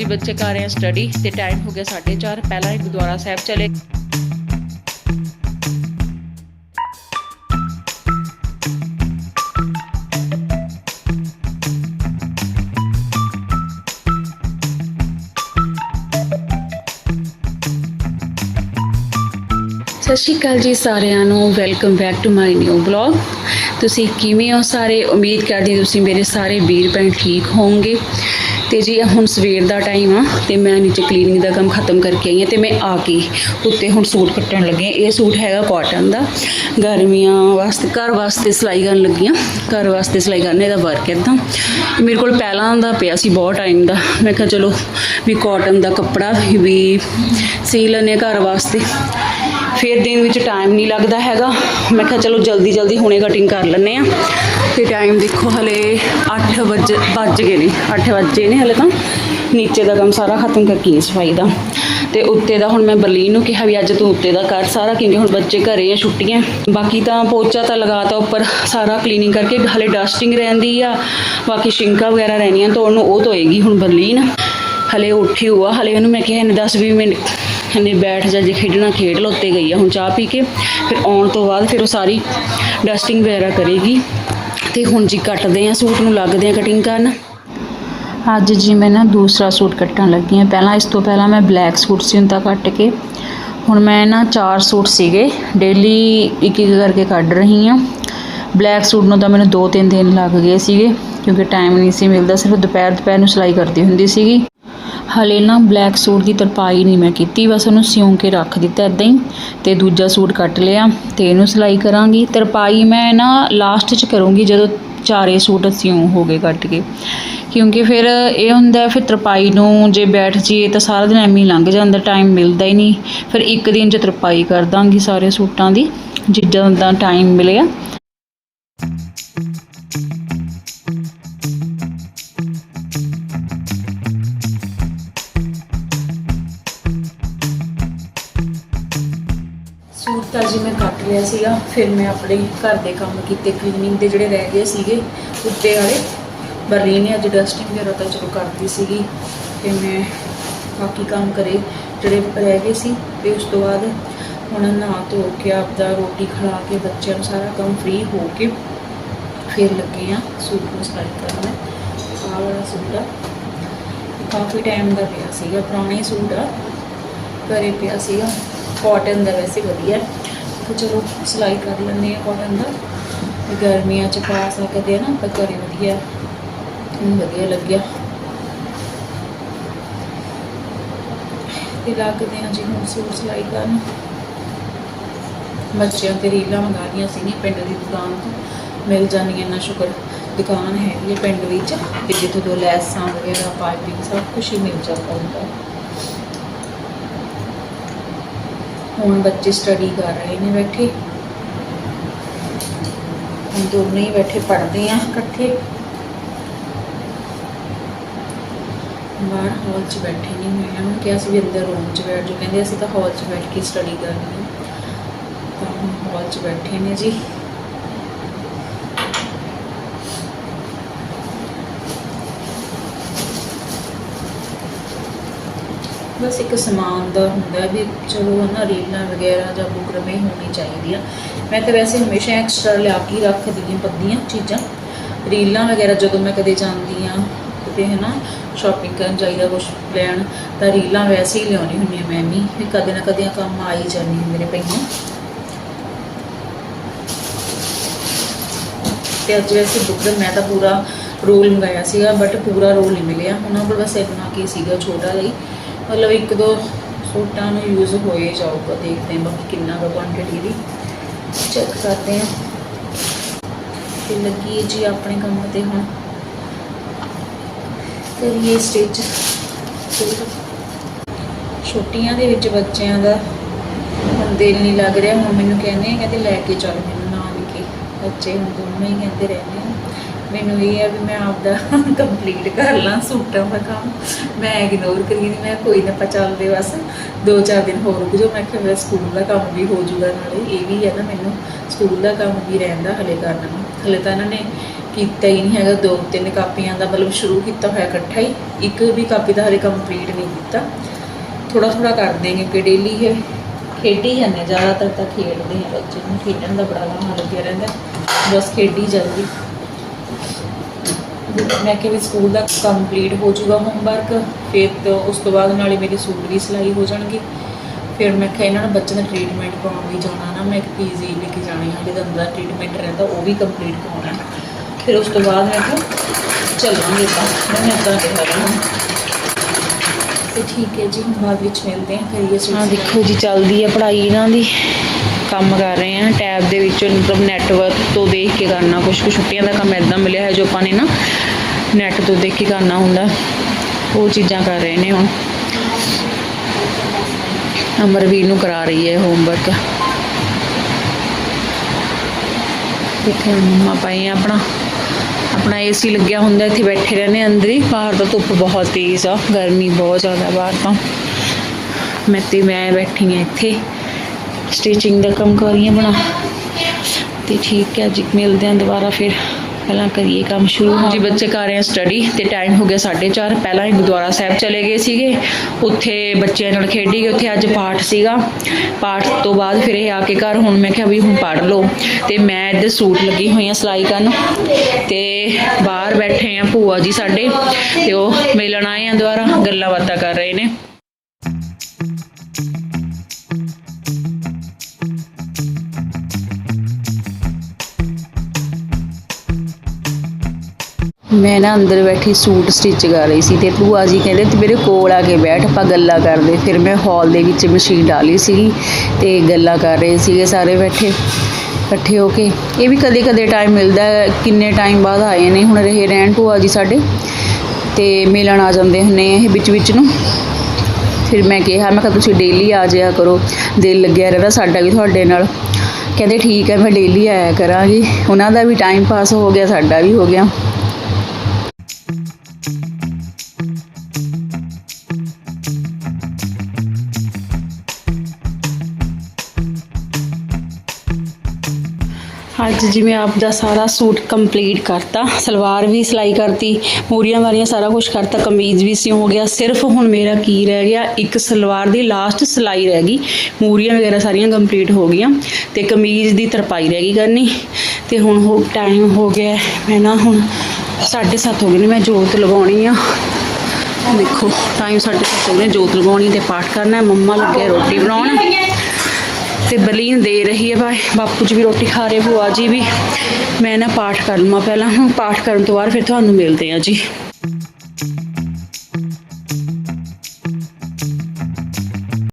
ਜੀ ਬੱਚੇ ਕਰ ਰਹੇ ਆ ਸਟੱਡੀ ਤੇ ਟਾਈਮ ਹੋ ਗਿਆ 4:30 ਪਹਿਲਾਂ ਹੀ ਗੁਰਦੁਆਰਾ ਸਾਹਿਬ ਚਲੇ। ਸਤਿ ਸ਼੍ਰੀ ਅਕਾਲ ਜੀ ਸਾਰਿਆਂ ਨੂੰ। Welcome back to my new blog ਤੁਸੀਂ ਕਿਵੇਂ ਹੋ ਸਾਰੇ? ਉਮੀਦ ਕਰਦੀ ਹਾਂ ਤੁਸੀਂ ਮੇਰੇ ਸਾਰੇ ਵੀਰ ਭੈਣ ਠੀਕ ਹੋਵੋਗੇ। ਤੇ ਜੀ ਹੁਣ ਸਵੇਰ ਦਾ ਟਾਈਮ ਆ ਤੇ ਮੈਂ ਨੀਚੇ ਕਲੀਨਿੰਗ ਦਾ ਕੰਮ ਖਤਮ ਕਰਕੇ ਆਈ ਹਾਂ ਤੇ ਮੈਂ ਆ ਕੇ ਉੱਤੇ ਹੁਣ ਸੂਟ ਕੱਟਣ ਲੱਗੀ ਇਹ ਸੂਟ ਹੈਗਾ ਕਾਟਨ ਦਾ। ਗਰਮੀਆਂ ਵਾਸਤੇ, ਘਰ ਵਾਸਤੇ ਸਿਲਾਈ ਕਰਨ ਲੱਗੀ ਹਾਂ। ਘਰ ਵਾਸਤੇ ਸਿਲਾਈ ਕਰਨੇ ਦਾ ਵਰਕ ਇਦਾਂ। ਮੇਰੇ ਕੋਲ ਪਹਿਲਾਂ ਦਾ ਪਿਆ ਸੀ ਬਹੁਤ ਟਾਈਮ ਦਾ। ਮੈਂ ਕਿਹਾ ਚਲੋ ਵੀ ਕਾਟਨ ਦਾ ਕੱਪੜਾ ਵੀ ਸੀ ਲੈਂਦੇ ਹਾਂ ਘਰ ਵਾਸਤੇ। ਫਿਰ ਦਿਨ ਵਿੱਚ ਟਾਈਮ ਨਹੀਂ ਲੱਗਦਾ ਹੈਗਾ। ਮੈਂ ਕਿਹਾ ਚਲੋ ਜਲਦੀ ਜਲਦੀ ਹੁਣੇ ਕਟਿੰਗ ਕਰ ਲੈਂਦੇ ਆ ਤੇ ਟਾਈਮ ਦੇਖੋ ਹਲੇ 8 ਵਜੇ, ਵੱਜ ਗਏ ਨੇ 8 ਵਜੇ ਨੇ ਹਲੇ ਤਾਂ। ਨੀਚੇ ਦਾ ਕੰਮ ਸਾਰਾ ਖਤਮ ਕਰਕੇ ਆਈ ਸਫ਼ਾਈ ਦਾ। ਤੇ ਉੱਤੇ ਦਾ ਹੁਣ ਮੈਂ ਬਰਲੀਨ ਨੂੰ ਕਿਹਾ ਵੀ ਅੱਜ ਤੂੰ ਉੱਤੇ ਦਾ ਕਰ ਸਾਰਾ, ਕਿਉਂਕਿ ਹੁਣ ਬੱਚੇ ਘਰੇ ਆ, ਛੁੱਟੀਆਂ। ਬਾਕੀ ਤਾਂ ਪੋਚਾ ਤਾਂ ਲਗਾਤਾ ਉੱਪਰ, ਸਾਰਾ ਕਲੀਨਿੰਗ ਕਰਕੇ ਹਲੇ ਡਸਟਿੰਗ ਰਹਿੰਦੀ ਆ। ਬਾਕੀ ਸ਼ਿੰਕਾ ਵਗੈਰਾ ਰਹਿਣੀਆਂ ਤਾਂ ਉਹਨੂੰ ਉਹ ਧੋਏਗੀ ਹੁਣ ਬਰਲੀਨ। ਹਲੇ ਉੱਠੀ ਹੋਆ, ਹਲੇ ਉਹਨੂੰ ਮੈਂ ਕਿਹਾ, ਇਹਨੇ 10 20 ਮਿੰਟ ਇਹਨੇ ਬੈਠ ਜਾ, ਜੇ ਖੇਡਣਾ ਖੇਡ ਲਓ ਉੱਤੇ ਗਈ ਆ, ਹੁਣ ਚਾਹ ਪੀ ਕੇ। ਫਿਰ ਆਉਣ ਤੋਂ ਬਾਅਦ ਫਿਰ ਉਹ ਸਾਰੀ ਡਸਟਿੰਗ ਵਗੈਰਾ ਕਰੇਗੀ। ਤੇ ਹੁਣ ਜੀ ਕੱਟਦੇ ਆ ਸੂਟ ਨੂੰ, ਲੱਗਦੇ ਆ ਕਟਿੰਗ ਕਰਨ। ਅੱਜ ਜੀ ਮੈਂ ਨਾ ਦੂਸਰਾ ਸੂਟ ਕੱਟਣ ਲੱਗੀ ਹਾਂ। ਪਹਿਲਾਂ ਇਸ ਤੋਂ ਪਹਿਲਾਂ ਮੈਂ ਬਲੈਕ ਸੂਟ ਸੀ ਹੁੰਦਾ ਕੱਟ ਕੇ। ਹੁਣ ਮੈਂ ਨਾ ਚਾਰ ਸੂਟ ਸੀਗੇ ਡੇਲੀ ਇੱਕ ਇੱਕ ਕਰਕੇ ਕੱਢ ਰਹੀ ਹਾਂ। ਬਲੈਕ ਸੂਟ ਨੂੰ ਤਾਂ ਮੈਨੂੰ 2-3 ਦਿਨ ਲੱਗ ਗਏ ਸੀਗੇ, ਕਿਉਂਕਿ ਟਾਈਮ ਨਹੀਂ ਸੀ ਮਿਲਦਾ, ਸਿਰਫ ਦੁਪਹਿਰ ਦੁਪਹਿਰ ਨੂੰ ਸਿਲਾਈ ਕਰਦੀ ਹੁੰਦੀ ਸੀਗੀ। ਹਲੇ ਨਾ ਬਲੈਕ ਸੂਟ ਦੀ ਤਰਪਾਈ ਨਹੀਂ ਮੈਂ ਕੀਤੀ, ਬਸ ਉਹਨੂੰ ਸਿਉਂ ਕੇ ਰੱਖ ਦਿੱਤਾ ਇਦਾਂ ਹੀ ਤੇ ਦੂਜਾ ਸੂਟ ਕੱਟ ਲਿਆ ਤੇ ਇਹਨੂੰ ਸਿਲਾਈ ਕਰਾਂਗੀ। ਤਰਪਾਈ ਮੈਂ ਨਾ ਲਾਸਟ 'ਚ ਕਰੂੰਗੀ ਜਦੋਂ ਚਾਰੇ ਸੂਟ ਸਿਉਂ ਹੋ ਗਏ ਕੱਟ ਕੇ। ਕਿਉਂਕਿ ਫਿਰ ਇਹ ਹੁੰਦਾ, ਫਿਰ ਤਰਪਾਈ ਨੂੰ ਜੇ ਬੈਠ ਜਾਈਏ ਤਾਂ ਸਾਰਾ ਦਿਨ ਐਵੇਂ ਹੀ ਲੰਘ ਜਾਂਦਾ ਟਾਈਮ ਮਿਲਦਾ ਹੀ ਨਹੀਂ। ਫਿਰ ਇੱਕ ਦਿਨ 'ਚ ਤਰਪਾਈ ਕਰ ਦਾਂਗੀ ਸਾਰੇ ਸੂਟਾਂ ਦੀ, ਜਿੱਦਾਂ ਦਾ ਟਾਈਮ ਮਿਲਿਆ। ਜੀ ਮੈਂ ਕੱਟ ਲਿਆ ਸੀਗਾ, ਫਿਰ ਮੈਂ ਆਪਣੇ ਘਰ ਦੇ ਕੰਮ ਕੀਤੇ ਕਲੀਨਿੰਗ ਦੇ ਜਿਹੜੇ ਰਹਿ ਗਏ ਸੀਗੇ, ਉੱਤੇ ਵਾਲੇ ਬਰਲੀ ਨੇ ਅੱਜ ਡਸਟਿੰਗ ਵਗੈਰਾ ਤਾਂ ਚਲੋ ਕਰਦੀ ਸੀਗੀ ਤੇ ਮੈਂ ਬਾਕੀ ਕੰਮ ਕਰੇ, ਜਿਹੜੇ ਰਹਿ ਗਏ ਸੀ, ਤੇ ਉਸ ਤੋਂ ਬਾਅਦ ਹੁਣ ਨਹਾ ਧੋ ਕੇ ਆਪਦਾ ਰੋਟੀ ਖਾ ਕੇ ਬੱਚਿਆਂ ਨੂੰ ਸਾਰਾ ਕੰਮ ਫ੍ਰੀ ਹੋ ਕੇ ਫਿਰ ਲੱਗੇ ਆ ਸੂਟ ਨੂੰ ਸਿਲਾਈ ਕਰਨ ਆਹ ਵਾਲਾ ਸੂਟ ਆ। ਕਾਫੀ ਟਾਈਮ ਦਾ ਪਿਆ ਸੀਗਾ, ਪੁਰਾਣਾ ਹੀ ਸੂਟ ਆ, ਘਰੇ ਪਿਆ ਸੀਗਾ ਕਾਟਨ ਦਾ ਵੈਸੇ ਵਧੀਆ। ਹੈ। ਚਲੋ ਸਿਲਾਈ ਕਰ ਲੈਂਦੇ ਆ ਕਾਟਨ ਦਾ ਤੇ ਗਰਮੀਆਂ ਚ ਪਾ ਸਕਦੇ ਆ ਨਾ ਆਪਾਂ ਘਰੇ ਵਧੀਆ ਮੈਨੂੰ ਵਧੀਆ ਲੱਗਿਆ। ਤੇ ਲੱਗਦੇ ਆ ਜੀ ਹੁਣ ਸੂਟ ਸਿਲਾਈ ਕਰਨ। ਬੱਚਿਆਂ ਤੇ ਰੀਲਾਂ ਮੰਗਾ ਲਈਆਂ ਸੀ ਪਿੰਡ ਦੀ ਦੁਕਾਨ ਤੋਂ। ਮਿਲ ਜਾਣਗੀਆਂ ਨਾ ਸ਼ੁਕਰ। ਦੁਕਾਨ ਹੈਗੀ ਹੈ ਪਿੰਡ ਵਿੱਚ, ਤੇ ਜਿੱਥੋਂ ਤੋਂ ਲੈਸਾਂ ਵਗੈਰਾ, ਪਾਈਪਿੰਗ ਸਭ ਕੁਝ ਹੀ ਮਿਲ ਜਾਂਦਾ ਹੁੰਦਾ ਹੈ ਹੁਣ ਬੱਚੇ ਸਟੱਡੀ ਕਰ ਰਹੇ ਨੇ ਬੈਠੇ। ਹੁਣ ਦੋਨੇ ਹੀ ਬੈਠੇ, ਪੜ੍ਹਦੇ ਆ ਇਕੱਠੇ। ਬਾਹਰ ਹਾਲ 'ਚ ਬੈਠੇ ਨਹੀਂ ਮੈਂ ਉਹਨਾਂ ਨੂੰ ਕਿਹਾ ਸੀ ਵੀ ਅੰਦਰ ਰੂਮ 'ਚ ਬੈਠ ਜੋ ਕਹਿੰਦੇ ਅਸੀਂ ਤਾਂ ਹਾਲ 'ਚ ਬੈਠ ਕੇ ਸਟੱਡੀ ਕਰਨੀ ਹੈ। ਤਾਂ ਹੁਣ ਹਾਲ 'ਚ ਬੈਠੇ ਨੇ ਜੀ। ਬਸ ਇੱਕ ਸਮਾਨ ਦਾ ਹੁੰਦਾ ਵੀ ਚਲੋ ਨਾ ਰੀਲਾਂ ਵਗੈਰਾ ਜਾਂ ਬੁਕਰਮੇ ਹੋਣੀ ਚਾਹੀਦੀ ਆ। ਮੈਂ ਤਾਂ ਵੈਸੇ ਹਮੇਸ਼ਾ ਐਕਸਟਰਾ ਲਿਆ ਕੇ ਰੱਖਦੀ ਹਾਂ ਪੱਦੀਆਂ ਚੀਜ਼ਾਂ। ਰੀਲਾਂ ਵਗੈਰਾ ਜਦੋਂ ਮੈਂ ਕਦੇ ਜਾਂਦੀ ਆ ਕਿਤੇ ਹੈ ਨਾ ਸ਼ਾਪਿੰਗ ਕਰਨ ਜਾਈਦਾ ਕੁਝ ਲੈਣ, ਤਾਂ ਰੀਲਾਂ ਵੈਸੇ ਹੀ ਲਿਆਉਣੀ ਹੁੰਦੀ ਆ ਮੈਂ ਵੀ। ਵੀ ਕਦੇ ਨਾ ਕਦੇ ਕੰਮ ਆ ਹੀ ਜਾਂਦੀ ਮੇਰੇ ਪਈਆਂ। ਤੇ ਅੱਜ ਵੈਸੇ ਬੁਕਰਮ ਮੈਂ ਤਾਂ ਪੂਰਾ ਰੋਲ ਮੰਗਾਇਆ ਸੀਗਾ ਬਟ ਪੂਰਾ ਰੋਲ ਨਹੀਂ ਮਿਲਿਆ। ਉਹਨਾਂ ਕੋਲ ਬਸ ਇੰਨਾ ਕੀ ਸੀਗਾ ਛੋਟਾ ਲਈ। ਮਤਲਬ ਇੱਕ ਦੋ ਸੂਟਾਂ ਨੂੰ ਯੂਜ਼ ਹੋਏ ਜਾਊਗਾ, ਦੇਖਦੇ ਹਾਂ ਬਾਕੀ ਕਿੰਨਾ ਕੁ ਕੁਆਂਟੀਟੀ ਦੀ ਚੈੱਕ ਕਰਦੇ ਹਾਂ। ਤੇ ਲੱਗੀ ਜੀ ਆਪਣੇ ਕੰਮ ਤੇ ਹੁਣ। ਕਰੀਏ ਸਟਿਚ ਛੁੱਟੀਆਂ ਦੇ ਵਿੱਚ ਬੱਚਿਆਂ ਦਾ ਹੁਣ ਦਿਲ ਨਹੀਂ ਲੱਗ ਰਿਹਾ, ਹੁਣ ਮੈਨੂੰ ਕਹਿੰਦੇ ਕਹਿੰਦੇ ਲੈ ਕੇ ਚੱਲ ਮੈਨੂੰ ਨਾਨਕੇ ਬੱਚੇ ਹੁਣ ਦੋਨੋਂ ਹੀ ਕਹਿੰਦੇ ਰਹਿੰਦੇ ਮੈਨੂੰ ਇਹ ਹੈ ਵੀ ਮੈਂ ਆਪਦਾ ਕੰਪਲੀਟ ਕਰ ਲਾਂ ਸੂਟਾਂ ਦਾ ਕੰਮ। ਮੈਂ ਇਗਨੋਰ ਕਰੀ ਨਹੀਂ ਮੈਂ ਕੋਈ ਨਾ ਆਪਾਂ ਚੱਲਦੇ ਬਸ। ਦੋ ਚਾਰ ਦਿਨ ਹੋਰ ਰੁਕ ਜਾਓ, ਮੈਂ ਕਿਹਾ ਮੇਰਾ ਸਕੂਲ ਦਾ ਕੰਮ ਵੀ ਹੋ ਜੂਗਾ ਨਾਲੇ। ਇਹ ਵੀ ਹੈ ਨਾ ਮੈਨੂੰ ਸਕੂਲ ਦਾ ਕੰਮ ਵੀ ਰਹਿੰਦਾ ਹਲੇ ਕਰਨਾ ਹਲੇ ਤਾਂ ਇਹਨਾਂ ਨੇ ਕੀਤਾ ਹੀ ਨਹੀਂ ਹੈਗਾ। ਦੋ ਤਿੰਨ ਕਾਪੀਆਂ ਦਾ ਮਤਲਬ ਸ਼ੁਰੂ ਕੀਤਾ ਹੋਇਆ ਇਕੱਠਾ ਹੀ। ਇੱਕ ਵੀ ਕਾਪੀ ਦਾ ਹਲੇ ਕੰਪਲੀਟ ਨਹੀਂ ਕੀਤਾ। ਥੋੜਾ ਥੋੜਾ ਕਰਦੇ ਹਾਂ ਕਿ ਡੇਲੀ ਹੈ ਖੇਡੀ ਜਾਂਦੇ ਜ਼ਿਆਦਾਤਰ ਤਾਂ ਖੇਡਦੇ ਆ ਬੱਚੇ ਨੂੰ। ਖੇਡਣ ਦਾ ਬੜਾ ਮਨ ਲੱਗਿਆ ਰਹਿੰਦਾ। ਬਸ ਖੇਡੀ ਜਾਂਦੀ। ਮੈਂ ਕਿਹਾ ਵੀ ਸਕੂਲ ਦਾ ਕੰਪਲੀਟ ਹੋ ਜਾਊਗਾ ਹੋਮਵਰਕ ਫਿਰ ਉਸ ਤੋਂ ਬਾਅਦ ਨਾਲੇ ਮੇਰੇ ਸੂਟ ਵੀ ਸਿਲਾਈ ਹੋ ਜਾਣਗੇ। ਫਿਰ ਮੈਂ ਕਿਹਾ ਇਹਨਾਂ ਨੂੰ ਬੱਚਿਆਂ ਦਾ ਟ੍ਰੀਟਮੈਂਟ ਕਰਾਉਣ ਵੀ ਜਾਣਾ ਨਾ, ਮੈਂ ਇੱਕ ਪੀਜੀ ਲੈ ਕੇ ਜਾਣੀ ਹੈ ਜਿਹਦਾ ਅੰਦਰ ਟ੍ਰੀਟਮੈਂਟ ਰਹਿੰਦਾ ਉਹ ਵੀ ਕੰਪਲੀਟ ਕਰਾਉਣਾ। ਫਿਰ ਉਸ ਤੋਂ ਬਾਅਦ ਮੈਂ ਕਿਹਾ, ਚੱਲਾਂਗੇ ਤਾਂ ਮੈਂ ਇੱਦਾਂ ਕਿਹਾ ਤੇ ਠੀਕ ਹੈ ਜੀ ਬਾਅਦ ਵਿੱਚ ਮਿਲਦੇ ਹਾਂ ਕਰੀਏ ਆ ਸਿਲਾਈ। ਦੇਖੋ ਜੀ ਚੱਲਦੀ ਹੈ ਪੜ੍ਹਾਈ ਇਹਨਾਂ ਦੀ ਕੰਮ ਕਰ ਰਹੇ ਆ ਟੈਬ ਦੇ ਵਿੱਚ ਮਤਲਬ ਨੈਟਵਰਕ ਤੋਂ ਦੇਖ ਕੇ ਕਰਨਾ ਕੁਝ ਕੁ ਛੁੱਟੀਆਂ ਦਾ ਕੰਮ ਇਦਾਂ ਮਿਲਿਆ ਹੈ ਜੋ ਆਪਾਂ ਨੇ ਨਾ ਨੈਟ ਤੋਂ ਦੇਖ ਕੇ ਕਰਨਾ ਹੁੰਦਾ ਉਹ ਚੀਜ਼ਾਂ ਕਰ ਰਹੇ ਨੇ ਹੁਣ ਅਮਰਵੀਰ ਨੂੰ ਕਰਾ ਰਹੀ ਹੈ ਹੋਮਵਰਕ ਇੱਥੇ ਮੰਮਾ ਪਏ ਆ ਆਪਣਾ ਆਪਣਾ ਏਸੀ ਲੱਗਿਆ ਹੁੰਦਾ, ਇੱਥੇ ਬੈਠੇ ਰਹਿੰਦੇ ਅੰਦਰ ਹੀ। ਬਾਹਰ ਤਾਂ ਧੁੱਪ ਬਹੁਤ ਤੇਜ਼ ਆ, ਗਰਮੀ ਬਹੁਤ ਜ਼ਿਆਦਾ ਬਾਹਰ ਤਾਂ। ਮੈਂ ਤੇ ਮੈਂ ਬੈਠੀ ਹਾਂ ਇੱਥੇ। ਸਟਿਚਿੰਗ ਦਾ ਕੰਮ ਕਰ ਰਹੀ ਹਾਂ ਬਣਾ। ਤੇ ਠੀਕ ਹੈ ਜੀ ਮਿਲਦੇ ਹਾਂ ਦੁਬਾਰਾ ਫਿਰ। ਪਹਿਲਾਂ ਕਰੀਏ ਕੰਮ ਸ਼ੁਰੂ। ਜੀ ਬੱਚੇ ਕਰ ਰਹੇ ਆ ਸਟੱਡੀ ਤੇ ਟਾਈਮ ਹੋ ਗਿਆ 4:30 ਪਹਿਲਾਂ ਹੀ ਗੁਰਦੁਆਰਾ ਸਾਹਿਬ ਚਲੇ ਗਏ ਸੀਗੇ। ਉੱਥੇ ਬੱਚਿਆਂ ਨਾਲ ਖੇਡੀ ਗਏ। ਉੱਥੇ ਅੱਜ ਪਾਠ ਸੀਗਾ। ਪਾਠ ਤੋਂ ਬਾਅਦ ਫਿਰ ਇਹ ਆ ਕੇ ਘਰ ਹੁਣ ਮੈਂ ਕਿਹਾ ਵੀ ਹੁਣ ਪੜ ਲਓ। ਤੇ ਮੈਂ ਇੱਧਰ ਸੂਟ ਲੱਗੀ ਹੋਈ ਆ ਸਿਲਾਈ ਕਰਨ। ਤੇ ਬਾਹਰ ਬੈਠੇ ਆ ਭੂਆ ਜੀ ਸਾਡੇ। ਤੇ ਉਹ ਮਿਲਣ ਆਏ ਆ ਦੁਬਾਰਾ। ਗੱਲਾਂ ਬਾਤਾਂ ਕਰ ਰਹੇ ਨੇ। ਮੈਂ ਨਾ ਅੰਦਰ ਬੈਠੀ ਸੂਟ ਸਟਿਚ ਕਰ ਰਹੀ ਸੀ ਤੇ ਭੂਆ ਜੀ ਕਹਿੰਦੇ ਤੇ ਮੇਰੇ ਕੋਲ ਆ ਕੇ ਬੈਠ, ਆਪਾਂ ਗੱਲਾਂ ਕਰਦੇ। ਫਿਰ ਮੈਂ ਹਾਲ ਦੇ ਵਿੱਚ ਮਸ਼ੀਨ ਡਾਲੀ ਸੀਗੀ ਤੇ ਗੱਲਾਂ ਕਰ ਰਹੇ ਸੀਗੇ ਸਾਰੇ ਬੈਠੇ, ਇਕੱਠੇ ਹੋ ਕੇ। ਇਹ ਵੀ ਕਦੇ ਕਦੇ ਟਾਈਮ ਮਿਲਦਾ ਕਿੰਨੇ ਟਾਈਮ ਬਾਅਦ ਆਏ ਨੇ ਹੁਣ ਰਹੇ ਰਹਿਣ ਭੂਆ ਜੀ ਸਾਡੇ। ਤੇ ਮਿਲਣ ਆ ਜਾਂਦੇ ਹੁੰਨੇ ਇਹ ਵਿੱਚ ਵਿੱਚ ਨੂੰ। ਫਿਰ ਮੈਂ ਕਿਹਾ ਮੈਂ ਕਿਹਾ ਤੁਸੀਂ ਡੇਲੀ ਆ ਜਾਇਆ ਕਰੋ, ਦਿਲ ਲੱਗਿਆ ਰਹਿੰਦਾ ਸਾਡਾ ਵੀ ਤੁਹਾਡੇ ਨਾਲ। ਕਹਿੰਦੇ ਠੀਕ ਹੈ, ਮੈਂ ਡੇਲੀ ਆਇਆ ਕਰਾਂਗੀ। ਉਹਨਾਂ ਦਾ ਵੀ ਟਾਈਮ ਪਾਸ ਹੋ ਗਿਆ, ਸਾਡਾ ਵੀ ਹੋ ਗਿਆ। ਅੱਜ ਜਿਵੇਂ ਆਪ ਦਾ ਸਾਰਾ ਸੂਟ ਕੰਪਲੀਟ ਕਰਤਾ ਸਲਵਾਰ ਵੀ ਸਿਲਾਈ ਕਰਤੀ ਮੂਰੀਆਂ ਵਾਲੀਆਂ ਸਾਰਾ ਕੁਝ ਕਰਤਾ ਕਮੀਜ਼ ਵੀ ਸਿਉਂ ਹੋ ਗਿਆ ਸਿਰਫ ਹੁਣ ਮੇਰਾ ਕੀ ਰਹਿ ਗਿਆ ਇੱਕ ਸਲਵਾਰ ਦੀ ਲਾਸਟ ਸਿਲਾਈ ਰਹਿ ਗਈ ਮੂਰੀਆਂ ਵਗੈਰਾ ਸਾਰੀਆਂ ਕੰਪਲੀਟ ਹੋ ਗਈਆਂ ਤੇ ਕਮੀਜ਼ ਦੀ ਤਰਪਾਈ ਰਹਿ ਗਈ ਕਰਨੀ ਤੇ ਹੁਣ ਹੋ ਟਾਈਮ ਹੋ ਗਿਆ ਮੈਂ ਨਾ ਹੁਣ 7:30 ਹੋ ਗਏ ਨੇ ਮੈਂ ਜੋਤ ਲਗਾਉਣੀ ਆ। ਦੇਖੋ ਟਾਈਮ 7:30 ਹੋ ਗਏ ਨੇ, ਜੋਤ ਲਗਾਉਣੀ ਤੇ ਪਾਠ ਕਰਨਾ ਮੰਮਾ ਲੱਗੇ ਰੋਟੀ ਬਣਾਉਣ। ਤੇ ਬਲੀਨ ਦੇ ਰਹੀ ਹੈ ਭਾਈ। ਬਾਪੂ ਜੀ ਵੀ ਰੋਟੀ ਖਾ ਰਹੇ, ਭੂਆ ਜੀ ਵੀ। ਮੈਂ ਨਾ ਪਾਠ ਕਰ ਲਵਾਂ ਪਹਿਲਾਂ। ਹੁਣ ਪਾਠ ਕਰਨ ਤੋਂ ਬਾਅਦ ਫਿਰ ਤੁਹਾਨੂੰ ਮਿਲਦੇ ਆ ਜੀ।